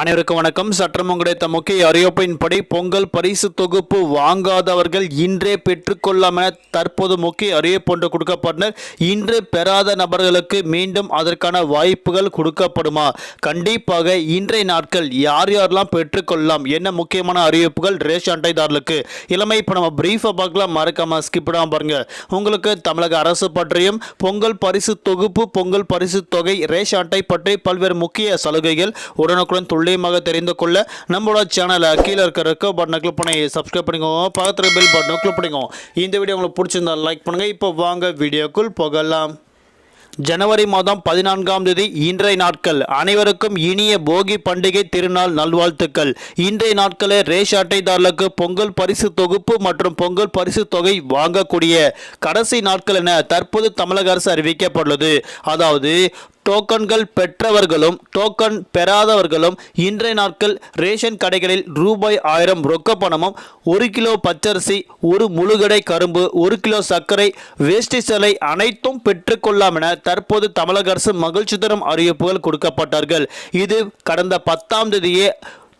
அனைவருக்கும் வணக்கம். சற்றம் கிடைத்த முக்கிய அறிவிப்பின்படி பொங்கல் பரிசு தொகுப்பு வாங்காதவர்கள் இன்றே பெற்றுக்கொள்ளலாம் என தற்போது முக்கிய அறிவிப்பு ஒன்று கொடுக்கப்பட்டனர் இன்று பெறாத நபர்களுக்கு மீண்டும் அதற்கான வாய்ப்புகள் கொடுக்கப்படுமா? கண்டிப்பாக இன்றைய நாட்கள் யார் யாரெல்லாம் பெற்றுக்கொள்ளலாம்? என்ன முக்கியமான அறிவிப்புகள் ரேஷன் அட்டைதாரர்களுக்கு? இளமை இப்போ நம்ம பிரீஃபாக பார்க்கலாம். மறக்காம ஸ்கிப் பண்ணாம பாருங்க. உங்களுக்கு தமிழக அரசு பற்றியும் பொங்கல் பரிசு தொகுப்பு பொங்கல் பரிசு தொகை ரேஷன் அட்டை பற்றி பல்வேறு முக்கிய சலுகைகள் உடனுக்குடன் துல்லியமாக தெரிந்து கொள்ள நம்மளோட சேனலை கீழே இருக்கிற ரெக்க பட்டனை கிளிக் பண்ணி சப்ஸ்கிரைப் பண்ணிக்கோங்க பக்கத்தில் பெல் பட்டனை கிளிக் பண்ணிக்கோங்க இந்த வீடியோ உங்களுக்கு பிடிச்சிருந்தா லைக் பண்ணுங்கள் இப்போ வாங்க வீடியோக்குள் போகலாம். ஜனவரி மாதம் பதினான்காம் தேதி இன்றைய நாட்கள். அனைவருக்கும் இனிய போகி பண்டிகை திருநாள் நல்வாழ்த்துக்கள். இன்றைய நாட்களே ரேஷ் அட்டைதாரர்களுக்கு பொங்கல் பரிசு தொகுப்பு மற்றும் பொங்கல் பரிசு தொகை வாங்கக்கூடிய கடைசி நாட்கள் என தற்போது தமிழக அரசு அறிவிக்கப்பட்டுள்ளது. அதாவது டோக்கன்கள் பெற்றவர்களும் டோக்கன் பெறாதவர்களும் இன்றைய நாட்கள் ரேஷன் கடைகளில் ரூபாய் ஆயிரம் ரொக்க பணமும் ஒரு கிலோ பச்சரிசி ஒரு முழுகடை கரும்பு ஒரு கிலோ சர்க்கரை வேஷ்டி சிலை அனைத்தும் பெற்றுக்கொள்ளலாம் என தற்போது தமிழக அரசு மகிழ்ச்சி தரும் அறிவிப்புகள் கொடுக்கப்பட்டார்கள். இது கடந்த பத்தாம் தேதியே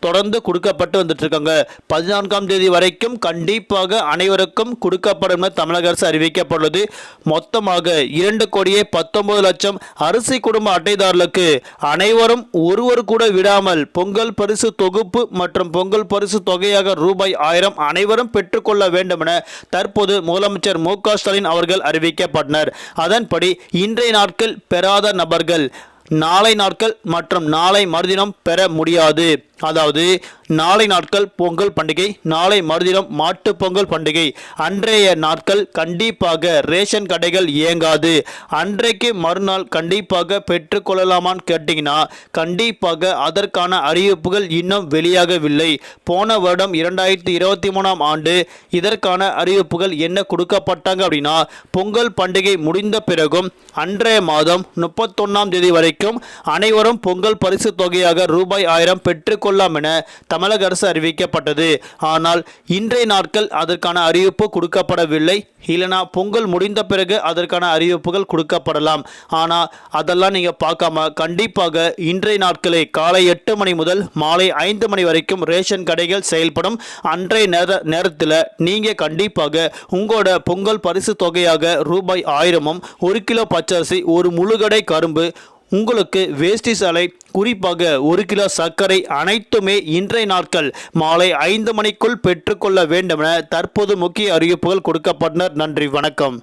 தொடர்ந்து கொடுக்கப்பட்டு வந்துட்டு இருக்காங்க பதினான்காம் தேதி வரைக்கும் கண்டிப்பாக அனைவருக்கும் கொடுக்கப்படும் என தமிழக அரசு அறிவிக்கப்பட்டுள்ளது. மொத்தமாக இரண்டு கோடியே பத்தொன்பது லட்சம் அரிசி குடும்ப அட்டைதாரர்களுக்கு அனைவரும் ஒருவர் கூட விடாமல் பொங்கல் பரிசு தொகுப்பு மற்றும் பொங்கல் பரிசு தொகையாக ரூபாய் ஆயிரம் அனைவரும் பெற்றுக்கொள்ள வேண்டும் என தற்போது முதலமைச்சர் மு ஸ்டாலின் அவர்கள் அறிவிக்கப்பட்டனர். அதன்படி இன்றைய நாட்கள் பெறாத நபர்கள் நாளை நாட்கள் மற்றும் நாளை மறுதினம் பெற முடியாது. அதாவது நாளை நாட்கள் பொங்கல் பண்டிகை நாளை மறுதினம் மாட்டு பொங்கல் பண்டிகை. அன்றைய நாட்கள் கண்டிப்பாக ரேஷன் கடைகள் இயங்காது. அன்றைக்கு மறுநாள் கண்டிப்பாக பெற்றுக்கொள்ளலாமான்னு கேட்டிங்கன்னா கண்டிப்பாக அதற்கான அறிவிப்புகள் இன்னும் வெளியாகவில்லை. போன வருடம் இரண்டாயிரத்தி இருபத்தி மூணாம் ஆண்டு இதற்கான அறிவிப்புகள் என்ன கொடுக்கப்பட்டாங்க அப்படின்னா பொங்கல் பண்டிகை முடிந்த பிறகும் அன்றைய மாதம் முப்பத்தொன்னாம் தேதி வரைக்கும் அனைவரும் பொங்கல் பரிசு தொகையாக ரூபாய் ஆயிரம் பெற்றுக்கொள்ளலாம் என தமிழக அரசு அறிவிக்கப்பட்டது. ஆனால் இன்றைய நாட்கள் அதற்கான அறிவிப்பு கொடுக்கப்படவில்லை. இல்லைனா பொங்கல் முடிந்த பிறகு அதற்கான அறிவிப்புகள் கொடுக்கப்படலாம். ஆனால் அதெல்லாம் நீங்கள் பார்க்காம கண்டிப்பாக இன்றைய நாட்களே காலை எட்டு மணி முதல் மாலை ஐந்து மணி வரைக்கும் ரேஷன் கடைகள் செயல்படும். அன்றைய நேர நேரத்தில் நீங்கள் கண்டிப்பாக உங்களோட பொங்கல் பரிசு தொகையாக ரூபாய் ஆயிரமும் ஒரு கிலோ பச்சரிசி ஒரு முழுகடை கரும்பு உங்களுக்கு வேஷ்டி சாலை குறிப்பாக ஒரு கிலோ சர்க்கரை அனைத்துமே இன்றைய நாட்கள் மாலை ஐந்து மணிக்குள் பெற்றுக்கொள்ள வேண்டும் என தற்போது முக்கிய அறிவிப்புகள் கொடுக்கப்பட்டனர். நன்றி வணக்கம்.